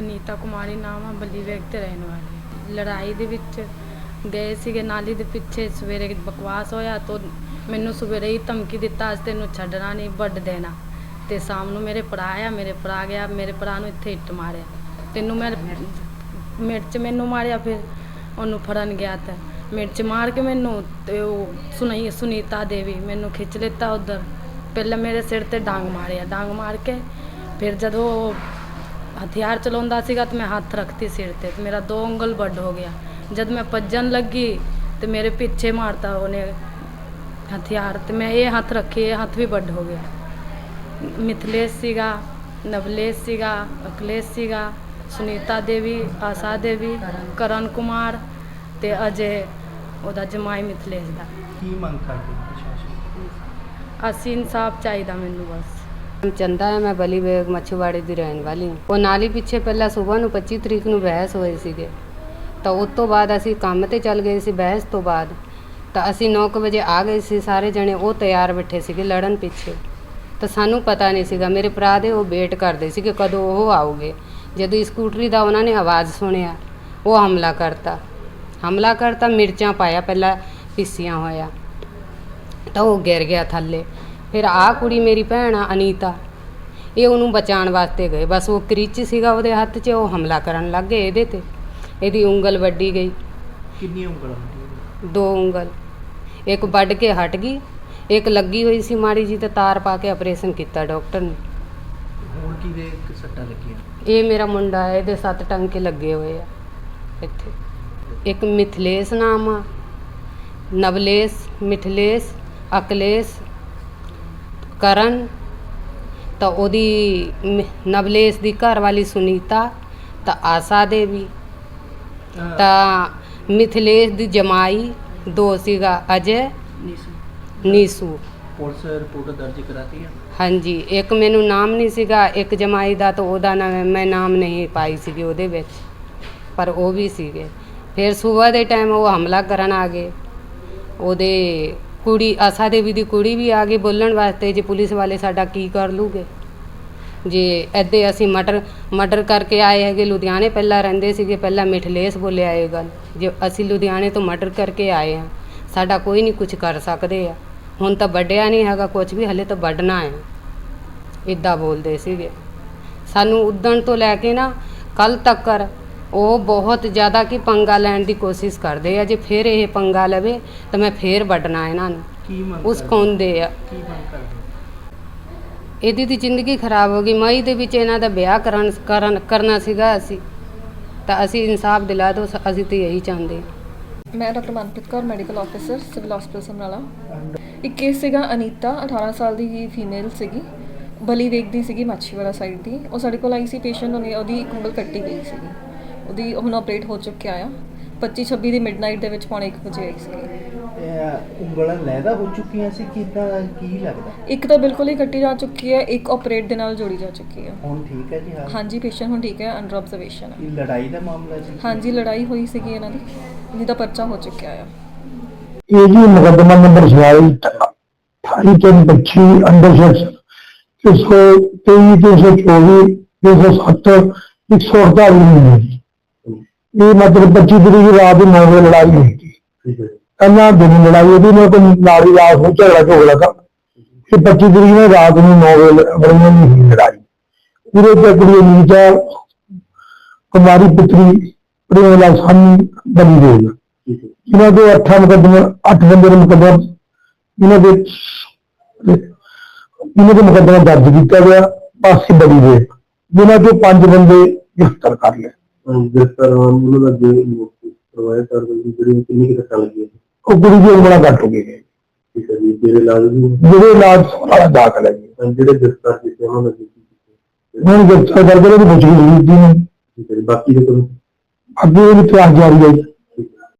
ਅਨੀਤਾ ਕੁਮਾਰੀ ਨਾਮ ਆ ਬੱਲੀ ਵੇਗ ਤੇ ਰਹਿਣ ਵਾਲੀ ਲੜਾਈ ਦੇ ਵਿੱਚ ਗਏ ਸੀਗੇ, ਨਾਲੀ ਦੇ ਪਿੱਛੇ ਸਵੇਰੇ ਬਕਵਾਸ ਹੋਇਆ ਤਾਂ ਮੈਨੂੰ ਸਵੇਰੇ ਹੀ ਧਮਕੀ ਦਿੱਤਾ, ਅੱਜ ਤੈਨੂੰ ਛੱਡਣਾ ਨਹੀਂ, ਵੱਢ ਦੇਣਾ। ਤੇ ਸ਼ਾਮ ਨੂੰ ਮੇਰੇ ਭਰਾ ਆਇਆ, ਮੇਰੇ ਭਰਾ ਗਿਆ, ਮੇਰੇ ਭਰਾ ਨੂੰ ਇੱਥੇ ਇੱਟ ਮਾਰਿਆ। ਤੈਨੂੰ ਮੈਂ ਮਿਰਚ ਮੈਨੂੰ ਮਾਰਿਆ, ਫਿਰ ਉਹਨੂੰ ਫੜਨ ਗਿਆ ਤਾਂ ਮਿਰਚ ਮਾਰ ਕੇ ਮੈਨੂੰ ਤੇ ਉਹ ਸੁਣਾਈ ਸੁਨੀਤਾ ਦੇਵੀ ਮੈਨੂੰ ਖਿੱਚ ਲਿੱਤਾ ਉਧਰ। ਪਹਿਲਾਂ ਮੇਰੇ ਸਿਰ ਤੇ ਡਾਂਗ ਮਾਰਿਆ, ਡਾਂਗ ਮਾਰ ਕੇ ਫਿਰ ਜਦੋਂ ਉਹ ਹਥਿਆਰ ਚਲਾਉਂਦਾ ਸੀਗਾ ਤੇ ਮੈਂ ਹੱਥ ਰੱਖਤੀ ਸਿਰ ਤੇ ਤੇ ਮੇਰਾ ਦੋ ਉਂਗਲ ਵੱਡ ਹੋ ਗਿਆ। ਜਦ ਮੈਂ ਭੱਜਣ ਲੱਗੀ ਤੇ ਮੇਰੇ ਪਿੱਛੇ ਮਾਰਤਾ ਉਹਨੇ ਹਥਿਆਰ ਤੇ ਮੈਂ ਇਹ ਹੱਥ ਰੱਖੀ ਇਹ ਹੱਥ ਵੀ ਵੱਡ ਹੋ ਗਿਆ। ਮਿਥਲੇਸ਼ ਸੀਗਾ ਨਵਲੇਸ਼ ਸੀਗਾ ਅਕਲੇਸ਼ ਸੀਗਾ ਸੁਨੀਤਾ ਦੇਵੀ ਆਸਾ ਦੇਵੀ ਕਰਨ ਕੁਮਾਰ ਤੇ ਅਜੇ ਉਹਦਾ ਜਮਾਈ ਮਿਥਲੇਸ਼ ਦਾ। ਕੀ ਮੰਗ ਕਰਦੇ ਪ੍ਰਸ਼ਾਸਨ ਅਸੀਂ ਇਨਸਾਫ ਚਾਹੀਦਾ ਮੈਨੂੰ ਬਸ। ਚੰਦਾ ਹੈ, ਮੈਂ ਬਲੀ ਬੇਗ ਮੱਛੀਵਾੜੇ ਦੀ ਰਹਿਣ ਵਾਲੀ ਹਾਂ। ਉਹ ਨਾਲੀ ਪਿੱਛੇ ਪਹਿਲਾਂ ਸਵੇਰ ਨੂੰ 25 ਤਰੀਕ ਨੂੰ ਬਹਿਸ ਹੋਏ ਸੀਗੇ। ਤਾਂ ਉਸ ਤੋਂ ਬਾਅਦ ਅਸੀਂ ਕੰਮ ਤੇ ਚੱਲ ਗਏ ਸੀ ਬਹਿਸ ਤੋਂ ਬਾਅਦ। ਤਾਂ ਅਸੀਂ 9 ਵਜੇ ਆ ਗਏ ਸੀ, ਸਾਰੇ ਜਣੇ ਉਹ ਤਿਆਰ ਬੈਠੇ ਸੀਗੇ ਲੜਨ ਪਿੱਛੇ। ਤਾਂ ਸਾਨੂੰ ਪਤਾ ਨਹੀਂ ਸੀਗਾ, ਮੇਰੇ ਭਰਾ ਦੇ ਉਹ ਵੇਟ ਕਰਦੇ ਸੀ ਕਿ ਕਦੋਂ ਉਹ ਆਉਗੇ। ਜਦੋਂ ਸਕੂਟਰੀ ਦਾ ਉਹਨਾਂ ਨੇ ਆਵਾਜ਼ ਸੁਣਿਆ, ਉਹ ਹਮਲਾ ਕਰਤਾ। ਹਮਲਾ ਕਰਤਾ, ਮਿਰਚਾਂ ਪਾਇਆ, ਪਹਿਲਾਂ ਪਿੱਸੀਆਂ ਹੋਇਆ। ਤਾਂ ਉਹ ਗਿਰ ਗਿਆ ਥੱਲੇ। ਫਿਰ ਆ ਕੁੜੀ ਮੇਰੀ ਭੈਣ ਆ ਅਨੀਤਾ। ਇਹ ਉਹਨੂੰ ਬਚਾਉਣ ਵਾਸਤੇ ਗਏ। ਬਸ ਉਹ ਕ੍ਰਿਚ ਸੀਗਾ ਉਹਦੇ ਹੱਥ 'ਚ ਉਹ ਹਮਲਾ ਕਰਨ ਲੱਗ ਗਏ ਇਹਦੇ ਤੇ। ਇਹਦੀ ਉਂਗਲ ਵੱਡੀ ਗਈ। ਕਿੰਨੀ ਉਂਗਲਾਂ ਦੋ ਉਂਗਲ। ਇੱਕ ਵੱਢ ਕੇ ਹਟ ਗਈ। ਇੱਕ ਲੱਗੀ ਹੋਈ ਸੀ ਮਾੜੀ ਜੀ ਤੇ ਤਾਰ ਪਾ ਕੇ ਆਪਰੇਸ਼ਨ ਕੀਤਾ ਡਾਕਟਰ ਨੇ। ਹੁਣ ਕਿਹਦੇ ਇੱਕ ਸੱਟਾਂ ਲੱਗੀਆਂ? ਇਹ ਮੇਰਾ ਮੁੰਡਾ ਹੈ ਇਹਦੇ ਸੱਤ ਟੰਕੇ ਲੱਗੇ ਹੋਏ ਆ ਇੱਥੇ। ਇੱਕ ਮਿਥਲੇਸ਼ ਨਾਮ ਆ। ਨਵਲੇਸ਼ ਮਿਥਲੇਸ਼ ਅਕਲੇਸ਼ ਕਰਨ ਤਾਂ ਉਹਦੀ ਨਵਲੇਸ਼ ਦੀ ਘਰ ਵਾਲੀ ਸੁਨੀਤਾ ਤਾਂ ਆਸਾ ਦੇਵੀ। ਤਾਂ ਤਾਂ ਮਿਥਲੇਸ਼ ਦੀ ਜਮਾਈ ਦੋ ਸੀਗਾ ਅਜੇ। ਨੀਸੂ। ਪੁਲਿਸ ਰਿਪੋਰਟ ਦਰਜ ਕਰਾਤੀ ਹੈ? ਹਾਂਜੀ ਇੱਕ ਮੈਨੂੰ ਨਾਮ ਨਹੀਂ ਸੀਗਾ ਇੱਕ ਜਮਾਈ ਦਾ ਤਾਂ ਉਹਦਾ ਨਾਮ ਮੈਂ ਨਾਮ ਨਹੀਂ ਪਾਈ ਸੀਗੀ ਉਹਦੇ ਵਿੱਚ। ਪਰ ਉਹ ਵੀ ਸੀਗੇ। ਫਿਰ ਸਵੇਰ ਦੇ ਟਾਈਮ ਉਹ ਹਮਲਾ ਕਰਨ ਆ ਗਏ। ਉਹਦੇ ਕੁੜੀ, ਆਸਾ ਦੇਵੀ ਦੀ ਕੁੜੀ ਵੀ ਆ ਗਈ ਬੋਲਣ ਵਾਸਤੇ, ਜੇ ਪੁਲਿਸ ਵਾਲੇ ਸਾਡਾ ਕੀ ਕਰ ਲੂਗੇ? ਜੇ ਐਦੇ ਅਸੀਂ ਮਟਰ ਮਟਰ ਕਰਕੇ ਆਏ ਹੈਗੇ, ਲੁਧਿਆਣੇ ਪਹਿਲਾਂ ਰਹਿੰਦੇ ਸੀਗੇ, ਪਹਿਲਾਂ ਮਿਠਲੇਸ ਬੋਲਿਆ ਇਹ ਗੱਲ। ਜੇ ਅਸੀਂ ਲੁਧਿਆਣੇ ਤੋਂ ਮਟਰ ਕਰਕੇ ਆਏ ਆ ਸਾਡਾ ਕੋਈ ਨਹੀਂ ਕੁਝ ਕਰ ਸਕਦੇ ਆ। ਹੁਣ ਤਾਂ ਵੱਡਿਆ ਨਹੀਂ ਹੈਗਾ ਕੁਝ ਵੀ, ਹਲੇ ਤਾਂ ਵੱਢਣਾ ਹੈ। ਇਦਾਂ ਬੋਲਦੇ ਸੀਗੇ। ਸਾਨੂੰ ਉਦਣ ਤੋਂ ਲੈ ਕੇ ਨਾ ਕੱਲ ਤੱਕ ਉਹ ਬਹੁਤ ਜ਼ਿਆਦਾ ਕਿ ਪੰਗਾ ਲੈਣ ਦੀ ਕੋਸ਼ਿਸ਼ ਕਰਦੇ ਆ ਜੇ ਫਿਰ ਇਹ ਪੰਗਾ ਲਵੇ ਤਾਂ ਮੈਂ ਫੇਰ ਵੱਢਣਾ ਇਹਨਾਂ ਨੂੰ। ਕੀ ਮੰਗ ਉਸ? ਕੌਂਦੇ ਆ? ਕੀ ਮੰਗ ਕਰਦੇ? ਹੋ? ਇਹਦੀ ਦੀ ਜ਼ਿੰਦਗੀ ਖਰਾਬ ਹੋ ਗਈ। ਮਈ ਦੇ ਵਿੱਚ ਇਹਨਾਂ ਦਾ ਵਿਆਹ ਕਰਨ ਕਰਨ ਕਰਨਾ ਸੀਗਾ ਅਸੀਂ। ਤਾਂ ਅਸੀਂ ਇਨਸਾਫ ਦਿਲਾ ਦਿਓ ਸ- ਅਸੀਂ ਤਾਂ ਇਹੀ ਚਾਹੁੰਦੇ ਹਾਂ ਮੈਂ doctor Manpreet Kaur medical officer civil hospital Samrala. ਇੱਕ ਕੇਸ ਸੀਗਾ ਅਨੀਤਾ 18 ਸਾਲ ਦੀ ਫੀਮੇਲ ਸੀਗੀ। ਬਲੀ ਵੇਖਦੀ ਸੀਗੀ ਮਾਛੀਵਾੜਾ ਸਾਈਡ ਦੀ। ਉਹ ਸਾਡੇ ਕੋਲ ਆਈ ਸੀ ਪੇਸ਼ੈਂਟ ਉਹਨੇ ਉਹਦੀ ਇੱਕ ਉਂਗਲ ਕੱਟੀ ਗਈ ਸੀਗੀ। ਉਹਦੀ ਹੁਣ ਆਪਰੇਟ ਹੋ ਚੁੱਕਿਆ ਆ। 25 26 ਦੀ ਮਿਡਨਾਈਟ ਦੇ ਵਿੱਚ ਪੌਣੇ 1 ਵਜੇ ਆਈ ਸੀ ਇਹ ਉਂਗਲਾਂ ਲੈਦਾ ਹੋ ਚੁੱਕੀਆਂ ਸੀ ਕਿਦਾਂ ਕੀ ਲੱਗਦਾ? ਇੱਕ ਤਾਂ ਬਿਲਕੁਲ ਹੀ ਕੱਟੀ ਜਾ ਚੁੱਕੀ ਹੈ ਇੱਕ ਆਪਰੇਟ ਦੇ ਨਾਲ ਜੋੜੀ ਜਾ ਚੁੱਕੀ ਹੈ। ਹੁਣ ਠੀਕ ਹੈ ਜੀ ਹਾਂ। ਹਾਂਜੀ ਪੇਸ਼ੈਂਟ ਹੁਣ ਠੀਕ ਹੈ ਅੰਡਰ ਆਬਜ਼ਰਵੇਸ਼ਨ ਹੈ। ਇਹ ਲੜਾਈ ਦਾ ਮਾਮਲਾ ਸੀ ਹਾਂਜੀ ਲੜਾਈ ਹੋਈ ਸੀਗੀ ਇਹਨਾਂ ਦੀ ਜਿਹਦਾ ਪਰਚਾ ਹੋ ਚੁੱਕਿਆ ਆ। ਇਹ ਜੀ ਮੁਕੱਦਮਾ ਨੰਬਰ 22 ਅਠਾਈ ਤਿੰਨ ਪੱਚੀ ਅੰਡਰ ਸੈਕਸ਼ਨ 123 324 307 148 ਨੂੰ ਜੀ ਇਹ ਮਤਲਬ 25 ਤਰੀਕ ਦੀ ਰਾਤ ਨੂੰ 9 ਵਜੇ ਲੜਾਈ ਹੋਈ ਸੀ ਠੀਕ ਹੈ ਦਿਨ ਲੜਾਈ ਉਹਦੀ ਨਾਲ ਕੋਈ ਨਾਲੀ ਰਾਤ ਨੂੰ ਝਗੜਾ ਝਗੜਾ ਦਾ ਇਹ 25 ਤਰੀਕ ਨੂੰ ਰਾਤ ਨੂੰ 9 ਵਜੇ ਦੀ ਹੋਈ ਲੜਾਈ। ਪੂਰੇ ਚੱਕਰੀ ਨੀਚਾ ਕੁਮਾਰੀ ਪੁੱਤਰੀ ਪ੍ਰੇਮਲਾ ਸਾਨੀ ਦੇ ਠੀਕ ਹੈ। ਇਹਨਾਂ ਦੇ ਅੱਠਾਂ ਮੁਕੱਦਮੇ ਅੱਠ ਬੰਦੇ ਦੇ ਮੁਕੱਦਮਾ ਇਹਨਾਂ ਦੇ ਇਹਨਾਂ ਦੇ ਮੁਕੱਦਮਾ ਦਰਜ ਕੀਤਾ ਗਿਆ ਪਾਸੇ ਬੜੀ ਦੇ ਜਿਨ੍ਹਾਂ ਤੋਂ ਪੰਜ ਬੰਦੇ ਗ੍ਰਿਫਤਾਰ ਕਰ ਲਏ। ਗ੍ਰਿਫਤਾਰ ਉਹਨਾਂ ਦਾ ਜੇ ਪ੍ਰਵਾਇਦ ਕਰ ਦਿੰਦੀ ਜਿਹੜੀ ਕਿੰਨੀ ਕਿ ਸੱਟਾਂ ਲੱਗੀਆਂ ਉਹ ਕੁੜੀ ਦੀ ਉਮਰਾਂ ਘੱਟ ਹੋ ਗਈ ਹੈ ਠੀਕ ਹੈ ਜੀ ਜਿਹੜੇ ਲਾਜ਼ਮੀ ਜਿਹੜੇ ਇਲਾਜ ਵਾਲਾ ਦਾਖਲ ਹੈ ਜੀ ਜਿਹੜੇ ਗ੍ਰਿਫਤਾਰ ਕੀਤੇ ਉਹਨਾਂ ਦਾ ਕੀ ਕੀਤਾ ਉਹਨਾਂ ਨੂੰ ਗ੍ਰਿਫਤਾਰ ਕਰਕੇ ਉਹਦੀ ਪੁੱਛ ਗਈ ਜੀ ਠੀਕ ਹੈ ਜੀ ਬਾਕੀ ਦੇ ਤੁਹਾਨੂੰ ਅੱਗੇ ਇਹਦੀ ਤਲਾਸ਼ ਜਾਰੀ ਹੈ ਜੀ।